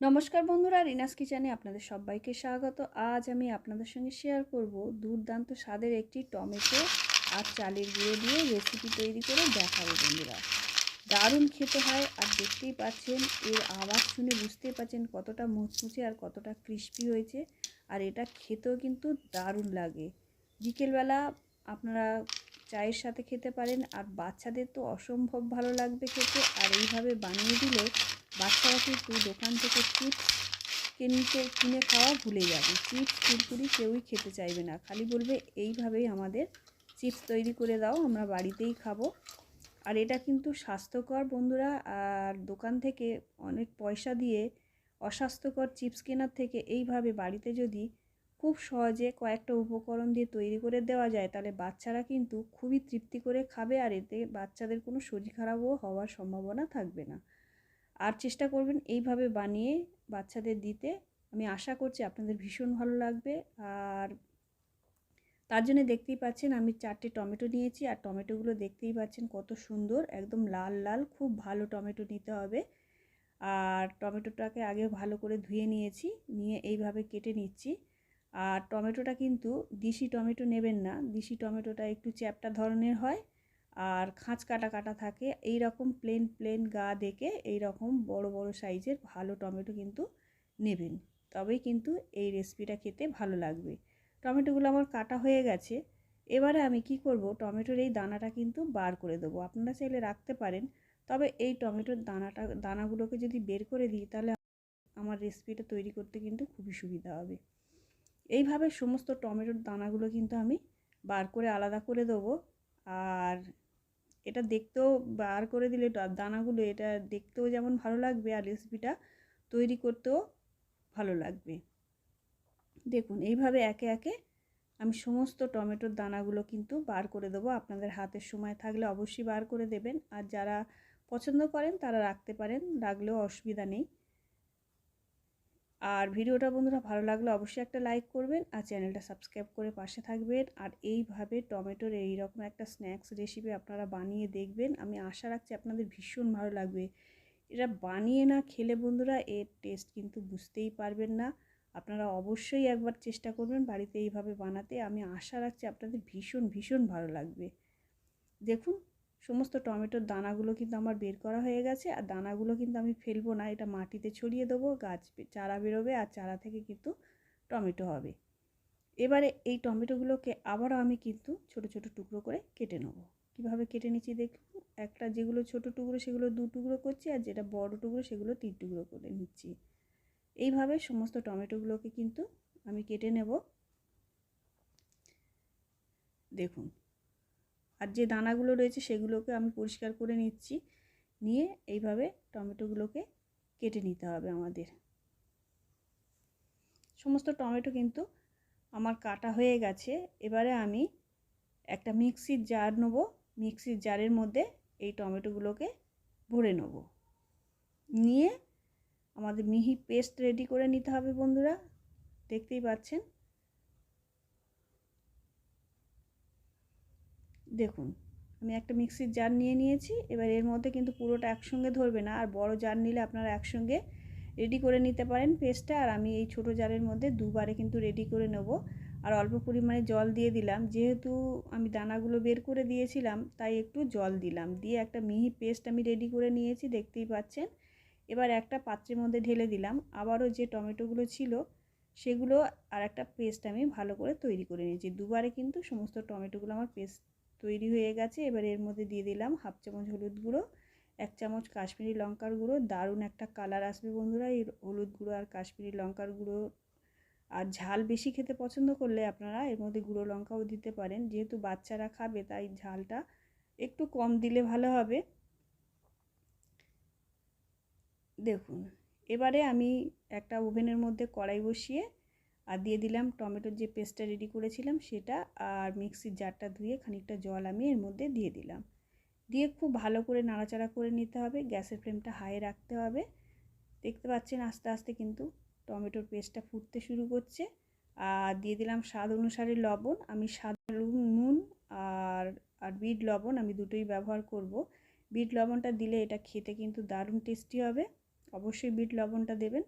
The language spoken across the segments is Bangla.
নমস্কার বন্ধুরা, রিনাস কিচেনে আপনাদের সবাইকে স্বাগত। আজ আমি আপনাদের সঙ্গে শেয়ার করব দুর্দান্ত স্বাদের একটি টমেটো আর চালের গুঁড়ো দিয়ে রেসিপি তৈরি করে দেখাবো বন্ধুরা। দারুণ খেতে হয় আর দেখতেই পাচ্ছেন, এর আওয়াজ শুনে বুঝতেই পাচ্ছেন কতটা মুচমুচে আর কতটা ক্রিস্পি হয়েছে আর এটা খেতেও কিন্তু দারুণ লাগে। বিকেলবেলা আপনারা চায়ের সাথে খেতে পারেন আর বাচ্চাদের তো অসম্ভব ভালো লাগবে খেতে আর এইভাবে বানিয়ে দিলে বাচ্চারা কিন্তু দোকান থেকে চিপস কিনতে, কিনে খাওয়া ভুলে যাবে। চিপস, কুরকুরি কেউই খেতে চাইবে না। খালি বলবে, এইভাবেই আমাদের চিপস তৈরি করে দাও, আমরা বাড়িতেই খাব। আর এটা কিন্তু স্বাস্থ্যকর বন্ধুরা, আর দোকান থেকে অনেক পয়সা দিয়ে অস্বাস্থ্যকর চিপস কেনার থেকে এইভাবে বাড়িতে যদি খুব সহজে কয়েকটা উপকরণ দিয়ে তৈরি করে দেওয়া যায়, তাহলে বাচ্চারা কিন্তু খুবই তৃপ্তি করে খাবে, আর এতে বাচ্চাদের কোনো শরীর খারাপও হওয়ার সম্ভাবনা থাকবে না। আর চেষ্টা করবেন এইভাবে বানিয়ে বাচ্চাদের দিতে। আমি আশা করছি আপনাদের ভীষণ ভালো লাগবে। আর তার জন্য দেখতেই পাচ্ছেন আমি চারটে টমেটো নিয়েছি। আর টমেটোগুলো দেখতেই পাচ্ছেন কত সুন্দর, একদম লাল লাল, খুব ভালো টমেটো নিতে হবে। আর টমেটোটাকে আগে ভালো করে ধুয়ে নিয়েছি, নিয়ে এইভাবে কেটে নিচ্ছি। আর টমেটোটা কিন্তু দিশি টমেটো নেবেন না। দিশি টমেটোটা একটু চ্যাপটা ধরনের হয়। আর খাঁচ কাটা কাটা থাকে। এই রকম প্লেন প্লেন গা দেখে এই রকম বড় বড় সাইজের ভালো টমেটো কিন্তু নেবেন। তবেই কিন্তু এই রেসিপিটা খেতে ভালো লাগবে। টমেটোগুলো আমার কাটা হয়ে গেছে। এবারে আমি কি করব? টমেটোর এই দানাটা কিন্তু বার করে দেবো। আপনারা চাইলে রাখতে পারেন। তবে এই টমেটোর দানাটা, দানাগুলোকে যদি বের করে দিই, তাহলে আমার রেসিপিটা তৈরি করতে কিন্তু খুবই সুবিধা হবে। এইভাবে সমস্ত টমেটোর দানাগুলো কিন্তু আমি বার করে আলাদা করে দেবো। আর এটা দেখতেও বার করে দিলে দানাগুলো এটা দেখতেও যেমন ভালো লাগবে আর রেসিপিটা তৈরি করতেও ভালো লাগবে। দেখুন, এইভাবে একে একে আমি সমস্ত টমেটোর দানাগুলো কিন্তু বার করে দেবো। আপনাদের হাতের সময় থাকলে অবশ্যই বার করে দেবেন। আর যারা পছন্দ করেন তারা রাখতে পারেন, রাখলেও অসুবিধা নেই। আর ভিডিওটা বন্ধুরা ভালো লাগলে অবশ্যই একটা লাইক করবেন আর চ্যানেলটা সাবস্ক্রাইব করে পাশে থাকবেন। আর এইভাবে টমেটোর এই রকম একটা স্ন্যাক্স রেসিপি আপনারা বানিয়ে দেখবেন। আমি আশা রাখছি আপনাদের ভীষণ ভালো লাগবে। এটা বানিয়ে না খেলে বন্ধুরা এর টেস্ট কিন্তু বুঝতেই পারবেন না। আপনারা অবশ্যই একবার চেষ্টা করবেন বাড়িতে এইভাবে বানাতে। আমি আশা রাখছি আপনাদের ভীষণ ভীষণ ভালো লাগবে। দেখুন সমস্ত টমেটোর দানাগুলো কিন্তু আমার বের করা হয়ে গেছে, আর দানাগুলো কিন্তু আমি ফেলব না, এটা মাটিতে ছড়িয়ে দেবো, গাছ চারা বেরোবে, আর চারা থেকে কিন্তু টমেটো হবে। এবারে এই টমেটোগুলোকে আবারও আমি কিন্তু ছোট ছোট টুকরো করে কেটে নেব। কীভাবে কেটে নিচ্ছি দেখুন, একটা যেগুলো ছোট টুকরো সেগুলো দু টুকরো করছি, আর যেটা বড় টুকরো সেগুলো তিন টুকরো করে নিচ্ছি। এইভাবে সমস্ত টমেটোগুলোকে কিন্তু আমি কেটে নেব। দেখুন আর যে দানাগুলো রয়েছে সেগুলোকে আমি পরিষ্কার করে নিচ্ছি। নিয়ে এইভাবে টমেটোগুলোকে কেটে নিতে হবে আমাদের। সমস্ত টমেটো কিন্তু আমার কাটা হয়ে গেছে। এবারে আমি একটা মিক্সির জার নেব। মিক্সির জারের মধ্যে এই টমেটোগুলোকে ভরে নেব। নিয়ে আমাদের মিহি পেস্ট রেডি করে নিতে হবে বন্ধুরা। দেখতেই পাচ্ছেন। দেখুন, আমি একটা মিক্সির জার নিয়ে নিয়েছি, এবার এর মধ্যে কিন্তু পুরোটা একসঙ্গে ধরবে না, আর বড় জার নিলে আপনারা একসঙ্গে রেডি করে নিতে পারেন পেস্টটা আর আমি এই ছোট জারের মধ্যে দুবারে কিন্তু রেডি করে নেব। আর অল্প পরিমাণে জল দিয়ে দিলাম, যেহেতু আমি দানাগুলো বের করে দিয়েছিলাম, তাই একটু জল দিলাম। দিয়ে একটা মিহি পেস্ট আমি রেডি করে নিয়েছি, দেখতেই পাচ্ছেন। এবার একটা পাত্রের মধ্যে ঢেলে দিলাম। আবারও যে টমেটোগুলো ছিল, সেগুলো আর একটা পেস্ট আমি ভালো করে তৈরি করে নিয়েছি। দুবারে কিন্তু সমস্ত টমেটোগুলো আমার পেস্ট তৈরি হয়ে গেছে। এবার এর মধ্যে দিয়ে দিলাম হাফ চামচ হলুদ গুঁড়ো, এক চামচ কাশ্মীরি লঙ্কার গুঁড়ো। দারুণ একটা কালার আসবে বন্ধুরা এই হলুদ গুঁড়ো আর কাশ্মীরি লঙ্কার গুঁড়ো। আর ঝাল বেশি খেতে পছন্দ করলে আপনারা এর মধ্যে গুঁড়ো লঙ্কাও দিতে পারেন। যেহেতু বাচ্চারা খাবে তাই ঝালটা একটু কম দিলে ভালো হবে। দেখুন, এবারে আমি একটা ওভেনের মধ্যে কড়াই বসিয়ে আর দিয়ে দিলাম টমেটোর যে পেস্টটা রেডি করেছিলাম সেটা আর মিক্সির জারটা ধুয়ে খানিকটা জল আমি এর মধ্যে দিয়ে দিলাম। দিয়ে খুব ভালো করে নাড়াচাড়া করে নিতে হবে, গ্যাসের ফ্লেমটা হাই রাখতে হবে। দেখতে পাচ্ছেন আস্তে আস্তে কিন্তু টমেটোর পেস্টটা ফুটতে শুরু করছে। আর দিয়ে দিলাম স্বাদ অনুসারে লবণ, আমি স্বাদ নুন আর আর বিট লবণ আমি দুটোই ব্যবহার করব। বিট লবণটা দিলে এটা খেতে কিন্তু দারুণ টেস্টি হবে। অবশ্যই বিট লবণটা দেবেন।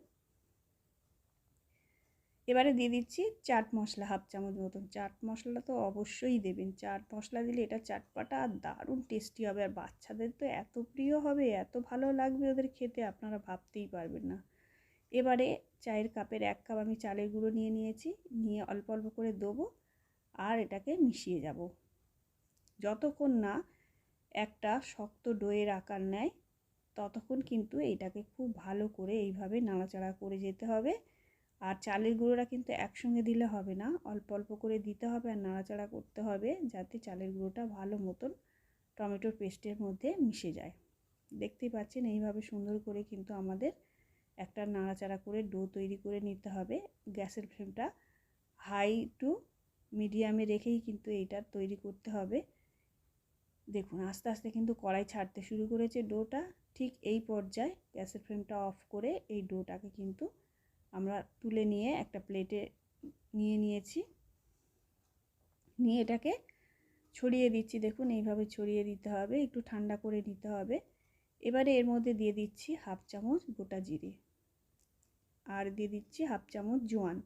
এবারে দিয়ে দিচ্ছি চাট মশলা হাফ চামচ মতন। চাট মশলা তো অবশ্যই দেবেন। চাট মশলা দিলে এটা চাটপাটা আর দারুণ টেস্টি হবে আর বাচ্চাদের তো এত প্রিয় হবে, এত ভালো লাগবে ওদের খেতে, আপনারা ভাবতেই পারবেন না। এবারে চায়ের কাপের এক কাপ আমি চালের গুঁড়ো নিয়ে নিয়েছি, নিয়ে অল্প অল্প করে দেবো আর এটাকে মিশিয়ে যাব। যতক্ষণ না একটা শক্ত ডোয়ের আকার নেয়, ততক্ষণ কিন্তু এইটাকে খুব ভালো করে এইভাবে নাড়াচাড়া করে যেতে হবে। আর চালের গুঁড়োটা কিন্তু একসঙ্গে দিলে হবে না। অল্প অল্প করে দিতে হবে আর নাড়াচাড়া করতে হবে যাতে চালের গুঁড়োটা ভালো মতন টমেটোর পেস্টের মধ্যে মিশে যায়। দেখতেই পাচ্ছেন এইভাবে সুন্দর করে কিন্তু আমাদের একটা নাড়াচাড়া করে ডো তৈরি করে নিতে হবে। গ্যাসের ফ্লেমটা হাই টু মিডিয়ামে রেখেই কিন্তু এইটা তৈরি করতে হবে। দেখুন আস্তে আস্তে কিন্তু কড়াই ছাড়তে শুরু করেছে ডোটা। ঠিক এই পর্যায়ে গ্যাসের ফ্লেমটা অফ করে এই ডোটাকে কিন্তু আমরা তুলে নিয়ে একটা প্লেটে নিয়ে নিয়েছি। নিয়ে এটাকে ছড়িয়ে দিচ্ছি। দেখুন, এইভাবে ছড়িয়ে দিতে হবে, একটু ঠান্ডা করে নিতে হবে। এবারে এর মধ্যে দিয়ে দিচ্ছি হাফ চামচ গোটা জিরে আর দিয়ে দিচ্ছি হাফ চামচ জোয়ান।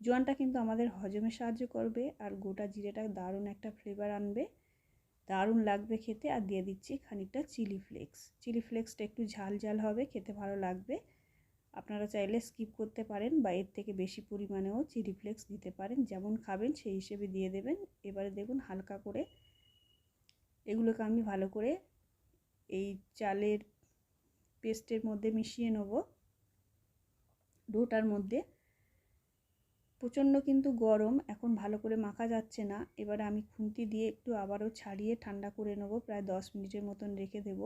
জোয়ানটা কিন্তু আমাদের হজমে সাহায্য করবে আর গোটা জিরেটা দারুণ একটা ফ্লেভার আনবে। দারুণ লাগবে খেতে। আর দিয়ে দিচ্ছি খানিকটা চিলি ফ্লেক্স চিলি ফ্লেক্সটা একটু ঝাল ঝাল হবে, খেতে ভালো লাগবে। আপনারা চাইলে স্কিপ করতে পারেন বা এর থেকে বেশি পরিমাণেও চিলি ফ্লেক্স দিতে পারেন। যেমন খাবেন, সেই হিসেবে দিয়ে দেবেন। এবারে দেখুন হালকা করে এগুলোকে আমি ভালো করে এই চালের পেস্টের মধ্যে মিশিয়ে নেব। ডোটার মধ্যে। প্রচণ্ড কিন্তু গরম, এখন ভালো করে মাখা যাচ্ছে না। এবারে আমি খুন্তি দিয়ে একটু আবারও ছাড়িয়ে ঠান্ডা করে নেব। প্রায় দশ মিনিটের মতন রেখে দেব।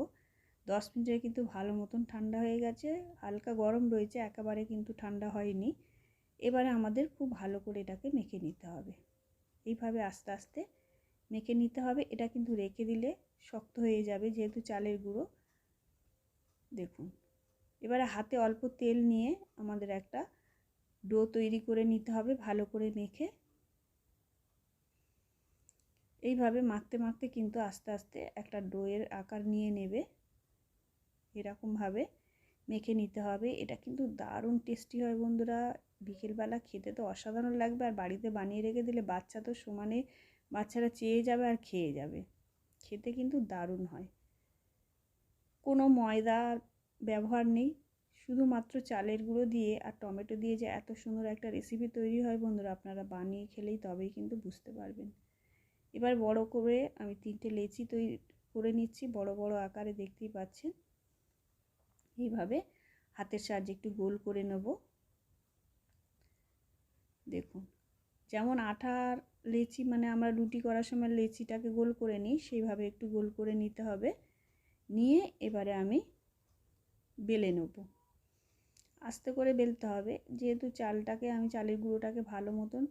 দশ মিনিটে কিন্তু ভালো মতন ঠান্ডা হয়ে গেছে, হালকা গরম রয়েছে, একেবারে কিন্তু ঠান্ডা হয়নি। এবারে আমাদের খুব ভালো করে এটাকে মেখে নিতে হবে। এইভাবে আস্তে আস্তে মেখে নিতে হবে। এটা কিন্তু রেখে দিলে শক্ত হয়ে যাবে যেহেতু চালের গুঁড়ো। দেখুন, এবারে হাতে অল্প তেল নিয়ে আমাদের একটা ডো তৈরি করে নিতে হবে ভালো করে মেখে। এইভাবে মাখতে মাখতে কিন্তু আস্তে আস্তে একটা ডোয়ের আকার নিয়ে নেবে। এরকমভাবে মেখে নিতে হবে। এটা কিন্তু দারুণ টেস্টি হয় বন্ধুরা। বিকেলবেলা খেতে তো অসাধারণ লাগবে। আর বাড়িতে বানিয়ে রেখে দিলে বাচ্চা তো সমানে বাচ্চারা চেয়ে যাবে আর খেয়ে যাবে। খেতে কিন্তু দারুণ হয়। কোনো ময়দার ব্যবহার নেই। শুধুমাত্র চালের গুঁড়ো দিয়ে আর টমেটো দিয়ে যে এত সুন্দর একটা রেসিপি তৈরি হয় বন্ধুরা, আপনারা বানিয়ে খেলেই তবেই কিন্তু বুঝতে পারবেন। এবার বড় করে আমি তিনটে লেচি তৈরি করে নিচ্ছি। বড় বড় আকারে দেখতেই পাচ্ছেন। এইভাবে হাতের সাহায্যে একটু গোল করে নেব। দেখুন, যেমন আঠার লেচি মানে আমরা রুটি করার সময় লেচিটাকে গোল করে নিই, সেইভাবে একটু গোল করে নিতে হবে। নিয়ে এবারে আমি বেলে নেব। আস্তে করে বেলতে হবে, যেহেতু চালটাকে, আমি চালের গুঁড়োটাকে ভালো মতন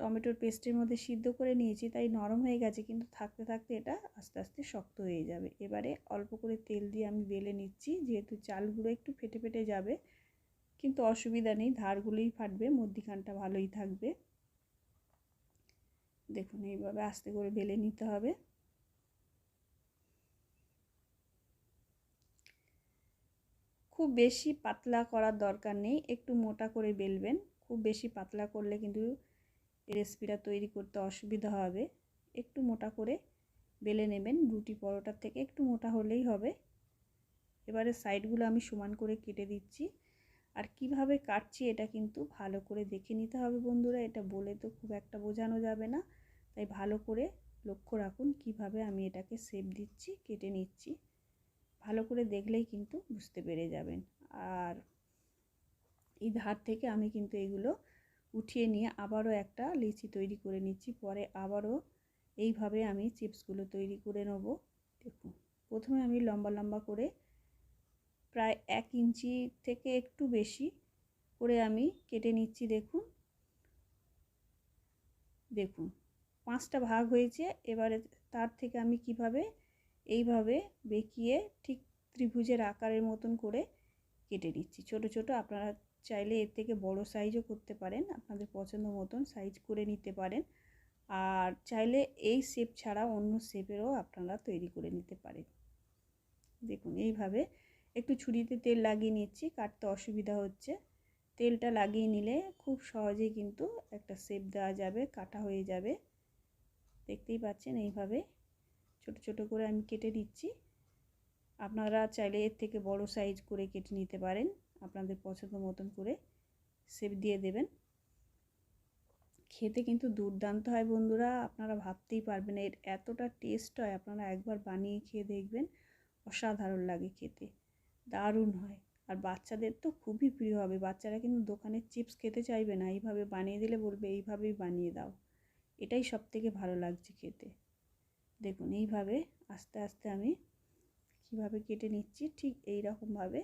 টমেটোর পেস্টের মধ্যে সিদ্ধ করে নিয়েছি, তাই নরম হয়ে গেছে, কিন্তু থাকতে থাকতে এটা আস্তে আস্তে শক্ত হয়ে যাবে। এবারে অল্প করে তেল দিয়ে আমি বেলে নিচ্ছি, যেহেতু চালগুলো একটু ফেটে ফেটে যাবে, কিন্তু অসুবিধা নেই, ধারগুলোই ফাটবে, মধ্যিখানটা ভালোই থাকবে। দেখুন, এইভাবে আস্তে করে বেলে নিতে হবে। খুব বেশি পাতলা করার দরকার নেই, একটু মোটা করে বেলবেন, খুব বেশি পাতলা করলে কিন্তু রেসিপিটা তৈরি করতে অসুবিধা হবে। একটু মোটা করে বেলে নেবেন। রুটি পরোটার থেকে একটু মোটা হলেই হবে। এবারে সাইডগুলো আমি সমান করে কেটে দিচ্ছি। আর কীভাবে কাটছি এটা কিন্তু ভালো করে দেখে নিতে হবে বন্ধুরা। এটা বলে তো খুব একটা বোঝানো যাবে না। তাই ভালো করে লক্ষ্য রাখুন কীভাবে আমি এটাকে সেপ দিচ্ছি, কেটে নিচ্ছি। ভালো করে দেখলেই কিন্তু বুঝতে পেরে যাবেন। আর এই ধার থেকে আমি কিন্তু এগুলো উঠিয়ে নিয়ে আবারও একটা লিচি তৈরি করে নিচ্ছি। পরে আবারও এইভাবে আমি চিপসগুলো তৈরি করে নেব। দেখুন, প্রথমে আমি লম্বা লম্বা করে প্রায় এক ইঞ্চি থেকে একটু বেশি করে আমি কেটে নিচ্ছি, দেখুন। দেখুন, পাঁচটা ভাগ হয়েছে। এবারে তার থেকে আমি কীভাবে এইভাবে বেঁকিয়ে ঠিক ত্রিভুজের আকারের মতন করে কেটে নিচ্ছি। ছোট ছোট, আপনারা চাইলে এর থেকে বড় সাইজও করতে পারেন, আপনাদের পছন্দ মতন সাইজ করে নিতে পারেন। আর চাইলে এই শেপ ছাড়া অন্য শেপেরও আপনারা তৈরি করে নিতে পারেন। দেখুন, এইভাবে একটু ছুরিতে তেল লাগিয়ে নিচ্ছি, কাটতে অসুবিধা হচ্ছে। তেলটা লাগিয়ে নিলে খুব সহজেই কিন্তু একটা শেপ দেওয়া যাবে, কাটা হয়ে যাবে। দেখতেই পাচ্ছেন, এইভাবে ছোট ছোট করে আমি কেটে দিচ্ছি। আপনারা চাইলে এর থেকে বড় সাইজ করে কেটে নিতে পারেন। আপনাদের পছন্দ মতন করে শেপ দিয়ে দেবেন। খেতে কিন্তু দুর্দান্ত হয় বন্ধুরা, আপনারা ভাবতেই পারবেন এর এতটা টেস্ট হয়, আপনারা একবার বানিয়ে খেয়ে দেখবেন, অসাধারণ লাগে খেতে, দারুণ হয়। আর বাচ্চাদের তো খুবই প্রিয় হবে, বাচ্চারা কিন্তু দোকানের চিপস খেতে চাইবে না, এইভাবে বানিয়ে দিলে বলবে, এইভাবেই বানিয়ে দাও। এটাই সব থেকে ভালো লাগছে খেতে। দেখুন, এইভাবে আস্তে আস্তে আমি কীভাবে কেটে নিচ্ছি, ঠিক এই রকমভাবে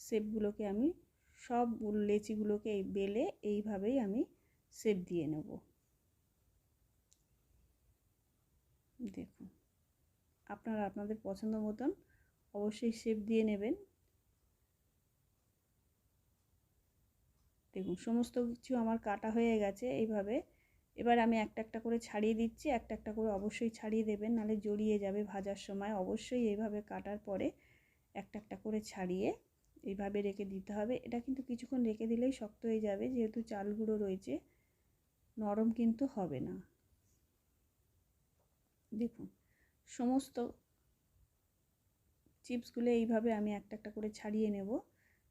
শেপগুলোকে আমি সব লেচিগুলোকে বেলে এইভাবেই আমি শেপ দিয়ে নেব। দেখুন, আপনারা আপনাদের পছন্দ মতন অবশ্যই শেপ দিয়ে নেবেন। দেখুন, সমস্ত কিছু আমার কাটা হয়ে গেছে এইভাবে। এবার আমি একটা একটা করে ছাড়িয়ে দিচ্ছি, একটা একটা করে অবশ্যই ছাড়িয়ে দেবেন, নাহলে জড়িয়ে যাবে ভাজার সময়। অবশ্যই এইভাবে কাটার পরে একটা একটা করে ছাড়িয়ে এইভাবে রেখে দিতে হবে। এটা কিন্তু কিছুক্ষণ রেখে দিলেই শক্ত হয়ে যাবে, যেহেতু চাল গুঁড়ো রয়েছে। নরম কিন্তু হবে না। দেখুন, সমস্ত চিপসগুলো এইভাবে আমি একটা একটা করে ছাড়িয়ে নেব।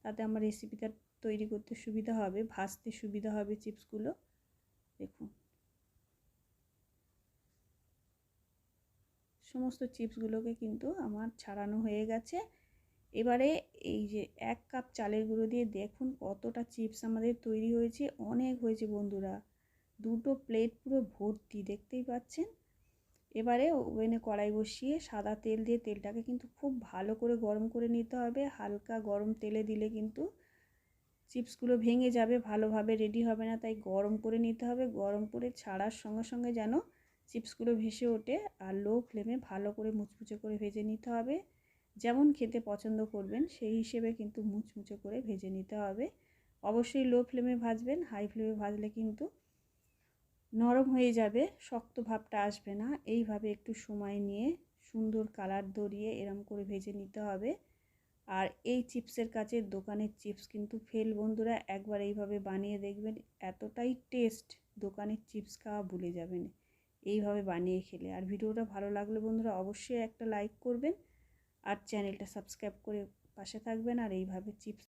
তাতে আমার রেসিপিটা তৈরি করতে সুবিধা হবে, ভাজতে সুবিধা হবে চিপসগুলো। দেখুন, সমস্ত চিপসগুলোকে কিন্তু আমার ছাড়ানো হয়ে গেছে। এবারে এই যে এক কাপ চালের গুঁড়ো দিয়ে দেখুন কতটা চিপস আমাদের তৈরি হয়েছে, অনেক হয়েছে বন্ধুরা। দুটো প্লেট পুরো ভর্তি, দেখতেই পাচ্ছেন? এবারে ওভেনে কড়াই বসিয়ে সাদা তেল দিয়ে তেলটাকে কিন্তু খুব ভালো করে গরম করে নিতে হবে। হালকা গরম তেলে দিলে কিন্তু চিপসগুলো ভেঙে যাবে, ভালোভাবে রেডি হবে না, তাই গরম করে নিতে হবে। গরম করে ছাড়ার সঙ্গে সঙ্গে যেন চিপসগুলো ভেসে ওঠে আর লো ফ্লেমে ভালো করে মুচমুচে করে ভেজে নিতে হবে। যেমন খেতে পছন্দ করবেন, সেই হিসেবে কিন্তু মুচমুচে করে ভেজে নিতে হবে। অবশ্যই লো ফ্লেমে ভাজবেন, হাই ফ্লেমে ভাজলে কিন্তু নরম হয়ে যাবে, শক্ত ভাবটা আসবে না। এইভাবে একটু সময় নিয়ে সুন্দর কালার ধরিয়ে এরম করে ভেজে নিতে হবে। আর এই চিপসের কাছে দোকানের চিপস কিন্তু ফেল, বন্ধুরা একবার এইভাবে বানিয়ে দেখবেন, এতটাই টেস্ট দোকানের চিপস খাওয়া ভুলে যাবেন। এইভাবে বানিয়ে খেলে। আর ভিডিওটা ভালো লাগলে বন্ধুরা অবশ্যই একটা লাইক করবেন। আর চ্যানেলটা সাবস্ক্রাইব করে পাশে থাকবেন আর এইভাবে চিপস